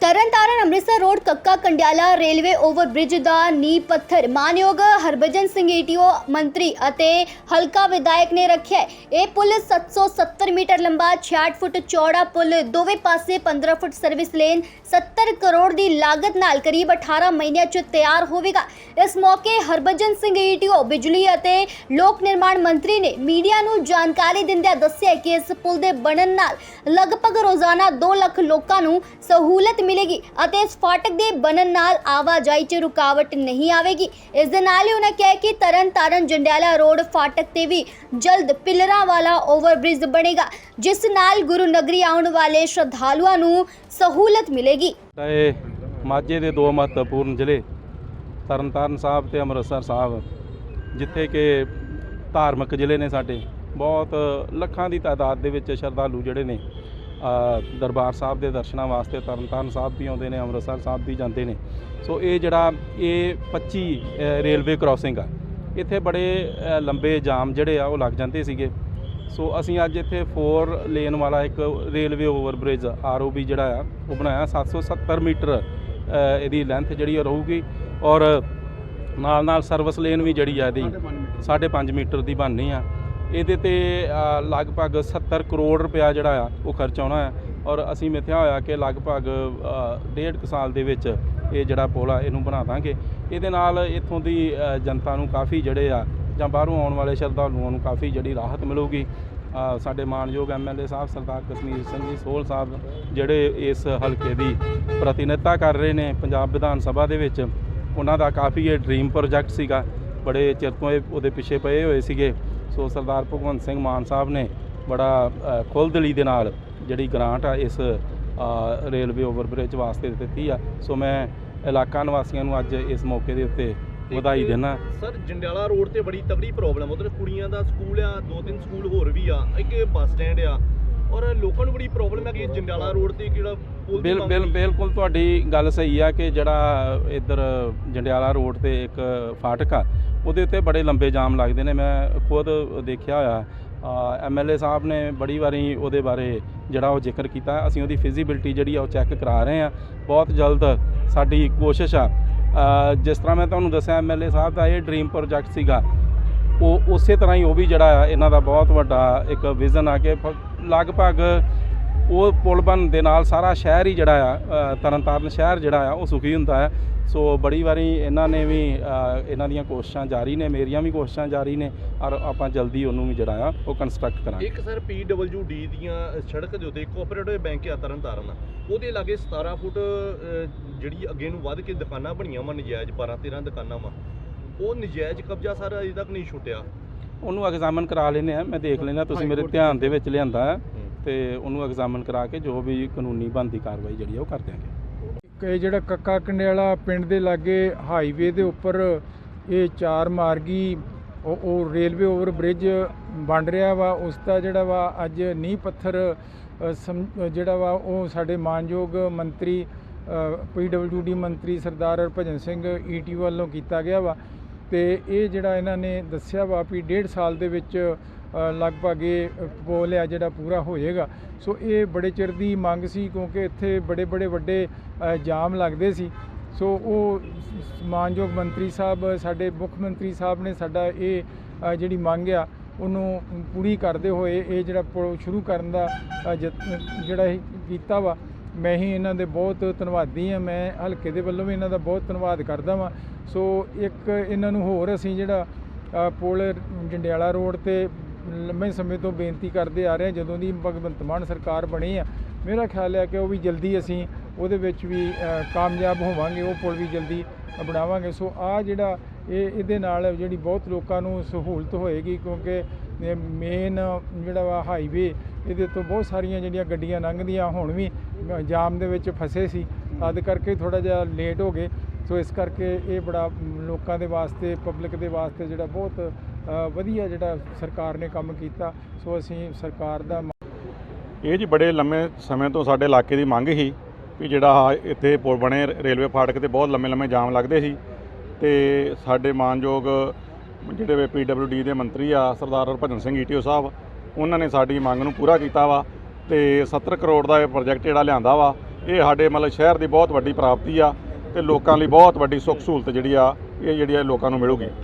Tarn Taran Amritsar road Kakka Kandiala railway overbridge ਦਾ ਨੀਂਹ ਪੱਥਰ। ਮਾਨਯੋਗ ਹਰਭਜਨ ਸਿੰਘ ਈਟੀਓ ਮੰਤਰੀ ਅਤੇ ਹਲਕਾ ਵਿਧਾਇਕ ਨੇ ਰੱਖਿਆ ਇਹ ਪੁਲ 770 ਮੀਟਰ ਲੰਬਾ 66 ਫੁੱਟ ਚੌੜਾ ਪੁਲ, ਦੋਵੇਂ ਪਾਸੇ 15 ਫੁੱਟ ਸਰਵਿਸ ਲੇਨ 70 ਕਰੋੜ ਦੀ ਲਾਗਤ ਨਾਲ ਕਰੀਬ 18 ਮਹੀਨਿਆਂ 'ਚ ਤਿਆਰ ਹੋਵੇਗਾ। ਇਸ ਮੌਕੇ ਹਰਭਜਨ ਸਿੰਘ ਈਟੀਓ, ਬਿਜਲੀ ਅਤੇ ਲੋਕ ਨਿਰਮਾਣ ਮੰਤਰੀ ਨੇ ਮੀਡੀਆ ਨੂੰ ਜਾਣਕਾਰੀ ਦਿੰਦਿਆਂ ਦੱਸਿਆ ਕਿ ਇਸ ਪੁਲ ਦੇ ਬਣਨ ਨਾਲ ਲਗਭਗ ਰੋਜ਼ਾਨਾ 2 ਲੱਖ ਲੋਕਾਂ ਨੂੰ ਸਹੂਲਤ ਮਿਲੇਗੀ ਅਤੇ ਇਸ ਫਾਟਕ ਦੇ ਬਣਨ ਨਾਲ ਆਵਾਜਾਈ 'ਚ ਰੁਕਾਵਟ ਨਹੀਂ ਆਵੇਗੀ। ਇਸ ਦੇ ਨਾਲ ਹੀ ਉਹਨਾਂ ਕਿਹਾ ਕਿ ਤਰਨ ਤਾਰਨ ਜੰਡਿਆਲਾ ਰੋਡ ਫਾਟਕ ਤੇ ਵੀ ਜਲਦ ਪਿਲਰਾਂ ਵਾਲਾ ਓਵਰਬ੍ਰਿਜ ਬਣੇਗਾ, ਜਿਸ ਨਾਲ ਗੁਰੂ ਨਗਰੀ ਆਉਣ ਵਾਲੇ ਸ਼ਰਧਾਲੂਆਂ ਨੂੰ ਸਹੂਲਤ ਮਿਲੇਗੀ। ਇਹ ਮਾਝੇ ਦੇ ਦੋ ਮਹੱਤਵਪੂਰਨ ਜ਼ਿਲ੍ਹੇ, ਤਰਨਤਾਰਨ ਸਾਹਿਬ ਤੇ ਅੰਮ੍ਰਿਤਸਰ ਸਾਹਿਬ, ਜਿੱਥੇ ਕਿ ਧਾਰਮਿਕ ਜ਼ਿਲ੍ਹੇ ਨੇ ਸਾਡੇ। ਬਹੁਤ ਲੱਖਾਂ ਦੀ ਤਾਦਾਦ ਦੇ ਵਿੱਚ ਸ਼ਰਧਾਲੂ ਜਿਹੜੇ ਨੇ ਦਰਬਾਰ ਸਾਹਿਬ ਦੇ ਦਰਸ਼ਨਾਂ ਵਾਸਤੇ ਤਰਨਤਾਰਨ ਸਾਹਿਬ ਵੀ ਆਉਂਦੇ ਨੇ, ਅੰਮ੍ਰਿਤਸਰ ਸਾਹਿਬ ਵੀ ਜਾਂਦੇ ਨੇ। ਸੋ ਇਹ ਜਿਹੜਾ ਇਹ 25 ਰੇਲਵੇ ਕ੍ਰਾਸਿੰਗ ਆ। ਇੱਥੇ ਬੜੇ ਲੰਬੇ ਜਾਮ ਜਿਹੜੇ ਆ ਉਹ ਲੱਗ ਜਾਂਦੇ ਸੀਗੇ। ਸੋ ਅਸੀਂ ਅੱਜ ਇੱਥੇ 4 ਲੇਨ ਵਾਲਾ ਇੱਕ ਰੇਲਵੇ ਓਵਰਬ੍ਰਿਜ ਆਰਓਬੀ ਜਿਹੜਾ ਆ, ਉਹ ਬਣਾਇਆ। 770 ਮੀਟਰ ਇਹਦੀ ਲੈਂਥ ਜਿਹੜੀ ਉਹ ਰਹੂਗੀ। ਔਰ ਨਾਲ ਨਾਲ ਸਰਵਿਸ ਲੇਨ ਵੀ ਜਿਹੜੀ ਆ ਇਹਦੀ 5.5 ਮੀਟਰ ਦੀ ਬਣਨੀ ਆ। ਇਹਦੇ ਤੇ ਲਗਭਗ 70 ਕਰੋੜ ਰੁਪਇਆ ਜਿਹੜਾ ਆ ਉਹ ਖਰਚ ਆਉਣਾ ਆ। ਔਰ ਅਸੀਂ ਮਿਥਿਆ ਹੋਇਆ ਕਿ ਲਗਭਗ ਡੇਢ ਕੁ ਸਾਲ ਦੇ ਵਿੱਚ ਇਹ ਜਿਹੜਾ ਪੁਲ ਆ ਇਹਨੂੰ ਬਣਾ ਦਾਂਗੇ। ਇਹਦੇ ਨਾਲ ਇੱਥੋਂ ਦੀ ਜਨਤਾ ਨੂੰ ਕਾਫੀ ਜਿਹੜੇ ਆ ਜਾਂ ਬਾਹਰੋਂ ਆਉਣ ਵਾਲੇ ਸ਼ਰਧਾਲੂਆਂ ਨੂੰ ਕਾਫੀ ਜਿਹੜੀ ਰਾਹਤ ਮਿਲੂਗੀ। ਅ, ਸਾਡੇ ਮਾਨਯੋਗ ਐਮਐਲਏ ਸਾਹਿਬ ਸਰਦਾਰ ਕਸ਼ਮੀਰ ਸਿੰਘ ਜੀ ਸੋਹਲ ਸਾਹਿਬ ਜਿਹੜੇ ਇਸ ਹਲਕੇ ਦੀ ਪ੍ਰਤੀਨਿਧਤਾ ਕਰ ਰਹੇ ਨੇ ਪੰਜਾਬ ਵਿਧਾਨ ਸਭਾ ਦੇ ਵਿੱਚ ਉਹਨਾਂ ਦਾ ਕਾਫੀ ਇਹ ਡ੍ਰੀਮ ਪ੍ਰੋਜੈਕਟ ਸੀਗਾ। ਬੜੇ ਚਿਰ ਤੋਂ ਇਹ ਉਹਦੇ ਪਿੱਛੇ ਪਏ ਹੋਏ ਸੀਗੇ। ਸੋ ਸਰਦਾਰ ਭਗਵੰਤ ਸਿੰਘ ਮਾਨ ਸਾਹਿਬ ਨੇ ਬੜਾ ਅ, ਖੁੱਲ੍ਹਦਿਲੀ ਦੇ ਨਾਲ ਜਿਹੜੀ ਗ੍ਰਾਂਟ ਆ ਇਸ ਰੇਲਵੇ ਓਵਰਬ੍ਰਿਜ ਵਾਸਤੇ ਦਿੱਤੀ ਆ। ਸੋ ਮੈਂ ਇਲਾਕਾ ਨਿਵਾਸੀਆਂ ਨੂੰ ਅੱਜ ਇਸ ਮੌਕੇ ਦੇ ਉੱਤੇ ਵਧਾਈ ਦੇਣਾ ਸਰ ਜੰਡਿਆਲਾ ਰੋਡ ਤੇ ਬੜੀ ਤਗੜੀ ਪ੍ਰੋਬਲਮ ਉਧਰ ਕੁੜੀਆਂ ਦਾ ਸਕੂਲ ਆ ਦੋ ਤਿੰਨ ਸਕੂਲ ਹੋਰ ਵੀ ਆ ਇੱਕ ਬੱਸ ਸਟੈਂਡ ਆ। ਔਰ ਲੋਕਾਂ ਨੂੰ ਬੜੀ ਪ੍ਰੋਬਲਮ ਹੈ ਕਿ ਜੰਡਿਆਲਾ ਰੋਡ ਤੇ ਕਿਹੜਾ ਪੁਲ। ਬਿਲਕੁਲ ਤੁਹਾਡੀ ਗੱਲ ਸਹੀ ਆ ਕਿ ਜਿਹੜਾ ਇੱਧਰ ਜੰਡਿਆਲਾ ਰੋਡ ਤੇ ਇੱਕ ਫਾਟਕ ਆ ਉਹਦੇ ਉੱਤੇ ਬੜੇ ਲੰਬੇ ਜਾਮ ਲੱਗਦੇ ਨੇ, ਮੈਂ ਖੁਦ ਦੇਖਿਆ ਹੋਇਆ। ਐਮਐਲਏ ਸਾਹਿਬ ਨੇ ਬੜੀ ਵਾਰੀ ਉਹਦੇ ਬਾਰੇ ਜਿਹੜਾ ਉਹ ਜ਼ਿਕਰ ਕੀਤਾ। ਅਸੀਂ ਉਹਦੀ ਫਿਜ਼ੀਬਿਲਟੀ ਜਿਹੜੀ ਆ ਉਹ ਚੈੱਕ ਕਰਾ ਰਹੇ ਆ ਬਹੁਤ ਜਲਦ ਸਾਡੀ ਕੋਸ਼ਿਸ਼ ਆ। ਜਿਸ ਤਰ੍ਹਾਂ ਮੈਂ ਤੁਹਾਨੂੰ ਦੱਸਿਆ ਐਮਐਲਏ ਸਾਹਿਬ ਦਾ ਇਹ ਡ੍ਰੀਮ ਪ੍ਰੋਜੈਕਟ ਸੀਗਾ। ਉਹ ਉਸੇ ਤਰ੍ਹਾਂ ਹੀ ਉਹ ਵੀ ਜਿਹੜਾ ਆ, ਇਹਨਾਂ ਦਾ ਬਹੁਤ ਵੱਡਾ ਇੱਕ ਵਿਜ਼ਨ ਆ ਕਿ ਪ- ਲਗਭਗ ਉਹ ਪੁਲ ਬਣ ਦੇ ਨਾਲ ਸਾਰਾ ਸ਼ਹਿਰ ਹੀ ਜਿਹੜਾ ਆ ਤਰਨਤਾਰਨ ਸ਼ਹਿਰ ਜਿਹੜਾ ਆ ਉਹ ਸੁਖੀ ਹੁੰਦਾ ਹੈ। ਸੋ ਬੜੀ ਵਾਰੀ ਇਹਨਾਂ ਨੇ ਵੀ ਇਹਨਾਂ ਦੀਆਂ ਕੋਸ਼ਿਸ਼ਾਂ ਜਾਰੀ ਨੇ ਮੇਰੀਆਂ ਵੀ ਕੋਸ਼ਿਸ਼ਾਂ ਜਾਰੀ ਨੇ ਔਰ ਆਪਾਂ ਜਲਦੀ ਉਹਨੂੰ ਵੀ ਜਿਹੜਾ ਆ ਉਹ ਕੰਸਟਰਕਟ ਕਰਾਂਗੇ। ਇੱਕ ਸਰ ਡੀ ਦੀਆਂ ਸੜਕ ਦੇ ਉੱਤੇ ਕੋਆਪਰੇਟਿਵ ਬੈਂਕ ਆ ਤਰਨਤਾਰਨ। ਉਹਦੇ ਲਾਗੇ 17 ਫੁੱਟ ਜਿਹੜੀ ਅੱਗੇ ਨੂੰ ਵੱਧ ਕੇ ਦੁਕਾਨਾਂ ਬਣੀਆਂ ਵਾ ਨਜਾਇਜ਼ 12 13 ਦੁਕਾਨਾਂ ਵਾ। ਉਹ ਨਜਾਇਜ਼ ਕਬਜ਼ਾ ਸਰ ਅਜੇ ਤੱਕ ਨਹੀਂ ਛੁੱਟਿਆ। ਉਹਨੂੰ ਐਗਜ਼ਾਮਨ ਕਰਾ ਲੈਨੇ ਆ ਮੈਂ ਦੇਖ ਲੈਣਾ ਤੁਸੀਂ ਮੇਰੇ ਧਿਆਨ ਦੇ ਵਿੱਚ ਲਿਆਂਦਾ ਹੈ। ਤੇ ਉਹਨੂੰ ਐਗਜ਼ਾਮਨ ਕਰਾ ਕੇ ਜੋ ਵੀ ਕਾਨੂੰਨੀ ਬਣਦੀ ਕਾਰਵਾਈ ਜਿਹੜੀ ਆ ਉਹ ਕਰ ਦਿਆਂਗੇ। ਕਿ ਜਿਹੜਾ ਕੱਕਾ ਕੰਡਿਆਲਾ ਪਿੰਡ ਦੇ ਲਾਗੇ ਹਾਈਵੇ ਦੇ ਉੱਪਰ ਇਹ ਚਾਰ ਮਾਰਗੀ, ਉਹ ਰੇਲਵੇ ਓਵਰ ਬ੍ਰਿਜ ਬਣ ਰਿਹਾ ਵਾ, ਉਸ ਦਾ ਜਿਹੜਾ ਵਾ ਅੱਜ ਨੀਂਹ ਪੱਥਰ ਸਮ- ਜਿਹੜਾ ਵਾ ਉਹ ਸਾਡੇ ਮਾਨਯੋਗ ਮੰਤਰੀ ਪੀਡਬਲਯੂਡੀ ਮੰਤਰੀ ਸਰਦਾਰ ਹਰਭਜਨ ਸਿੰਘ ਈਟੀ ਵੱਲੋਂ ਕੀਤਾ ਗਿਆ ਵਾ ਤੇ ਇਹ ਜਿਹੜਾ ਇਹਨਾਂ ਨੇ ਦੱਸਿਆ ਵਾ ਵੀ ਡੇਢ ਸਾਲ ਦੇ ਵਿੱਚ ਲਗਭਗ ਇਹ ਪੁਲ ਆ ਜਿਹੜਾ ਪੂਰਾ ਹੋ ਜਾਏਗਾ ਸੋ ਇਹ ਬੜੇ ਚਿਰ ਦੀ ਮੰਗ ਸੀ ਕਿਉਂਕਿ ਇੱਥੇ ਬੜੇ ਬੜੇ ਵੱਡੇ ਜਾਮ ਲੱਗਦੇ ਸੀ। ਸੋ ਉਹ ਮਾਨਯੋਗ ਮੰਤਰੀ ਸਾਹਿਬ ਸਾਡੇ ਮੁੱਖ ਮੰਤਰੀ ਸਾਹਿਬ ਨੇ ਸਾਡਾ ਇਹ ਜਿਹੜੀ ਮੰਗ ਆ ਉਹਨੂੰ ਪੂਰੀ ਕਰਦੇ ਹੋਏ ਇਹ ਜਿਹੜਾ ਪੁਲ ਸ਼ੁਰੂ ਕਰਨ ਦਾ ਯਤਨ ਜਿਹੜਾ ਕੀਤਾ ਵਾ। ਮੈਂ ਹੀ ਇਹਨਾਂ ਦੇ ਬਹੁਤ ਧੰਨਵਾਦੀ ਹਾਂ। ਮੈਂ ਹਲਕੇ ਦੇ ਵੱਲੋਂ ਵੀ ਇਹਨਾਂ ਦਾ ਬਹੁਤ ਧੰਨਵਾਦ ਕਰਦਾ ਵਾਂ। ਸੋ ਇੱਕ ਇਹਨਾਂ ਨੂੰ ਹੋਰ ਅਸੀਂ ਜਿਹੜਾ ਅ, ਪੁਲ ਜੰਡਿਆਲਾ ਰੋਡ ਤੇ ਲੰਮੇ ਸਮੇਂ ਤੋਂ ਬੇਨਤੀ ਕਰਦੇ ਆ ਰਹੇ ਹਾਂ, ਜਦੋਂ ਦੀ ਭਗਵੰਤ ਮਾਨ ਸਰਕਾਰ ਬਣੀ ਆ, ਮੇਰਾ ਖਿਆਲ ਹੈ ਕਿ ਉਹ ਵੀ ਜਲਦੀ ਅਸੀਂ ਉਹਦੇ ਵਿੱਚ ਵੀ ਕਾਮਯਾਬ ਹੋਵਾਂਗੇ, ਉਹ ਪੁਲ ਵੀ ਜਲਦੀ ਬਣਾਵਾਂਗੇ। ਸੋ ਆ ਜਿਹੜਾ ਇਹ, ਇਹਦੇ ਨਾਲ ਜਿਹੜੀ ਬਹੁਤ ਲੋਕਾਂ ਨੂੰ ਸਹੂਲਤ ਹੋਏਗੀ, ਕਿਉਂਕਿ ਮੇਨ ਜਿਹੜਾ ਵਾ ਹਾਈਵੇ ਇਹਦੇ ਤੋਂ ਬਹੁਤ ਸਾਰੀਆਂ ਜਿਹੜੀਆਂ ਗੱਡੀਆਂ ਲੰਘਦੀਆਂ, ਹੁਣ ਵੀ ਜਾਮ ਦੇ ਵਿੱਚ ਫਸੇ ਸੀ। ਤਦ ਕਰਕੇ ਥੋੜਾ ਜਿਹਾ ਲੇਟ ਹੋ ਗਏ। ਸੋ ਇਸ ਕਰਕੇ ਇਹ ਬੜਾ ਲੋਕਾਂ ਦੇ ਵਾਸਤੇ ਪਬਲਿਕ ਦੇ ਵਾਸਤੇ ਜਿਹੜਾ ਬਹੁਤ ਵਧੀਆ ਜਿਹੜਾ ਸਰਕਾਰ ਨੇ ਕੰਮ ਕੀਤਾ, ਸੋ ਅਸੀਂ ਸਰਕਾਰ ਦਾ ਇਹ ਜੀ ਬੜੇ ਲੰਮੇ ਸਮੇਂ ਤੋਂ ਸਾਡੇ ਇਲਾਕੇ ਦੀ ਮੰਗ ਸੀ ਵੀ ਜਿਹੜਾ ਆਹ ਇੱਥੇ ਪੁਲ ਬਣੇ ਰੇਲਵੇ ਫਾਟਕ ਤੇ ਬਹੁਤ ਲੰਮੇ ਲੰਮੇ ਜਾਮ ਲੱਗਦੇ ਸੀ। ਤੇ ਸਾਡੇ ਮਾਨਯੋਗ ਜਿਹੜੇ ਪੀਡਬਲਯੂਡੀ ਦੇ ਮੰਤਰੀ ਆ, ਸਰਦਾਰ ਹਰਭਜਨ ਸਿੰਘ ਈਟੀਓ ਸਾਹਿਬ, ਉਹਨਾਂ ਨੇ ਸਾਡੀ ਮੰਗ ਨੂੰ ਪੂਰਾ ਕੀਤਾ ਵਾ ਤੇ 70 ਕਰੋੜ ਦਾ ਇਹ ਪ੍ਰੋਜੈਕਟ ਜਿਹੜਾ ਲਿਆਂਦਾ ਵਾ, ਇਹ ਸਾਡੇ ਮਤਲਬ ਸ਼ਹਿਰ ਦੀ ਬਹੁਤ ਵੱਡੀ ਪ੍ਰਾਪਤੀ ਆ ਤੇ ਲੋਕਾਂ ਲਈ ਬਹੁਤ ਵੱਡੀ ਸੁੱਖ ਸਹੂਲਤ ਜਿਹੜੀ ਆ, ਇਹ ਜਿਹੜੀ ਆ ਲੋਕਾਂ ਨੂੰ ਮਿਲੂਗੀ।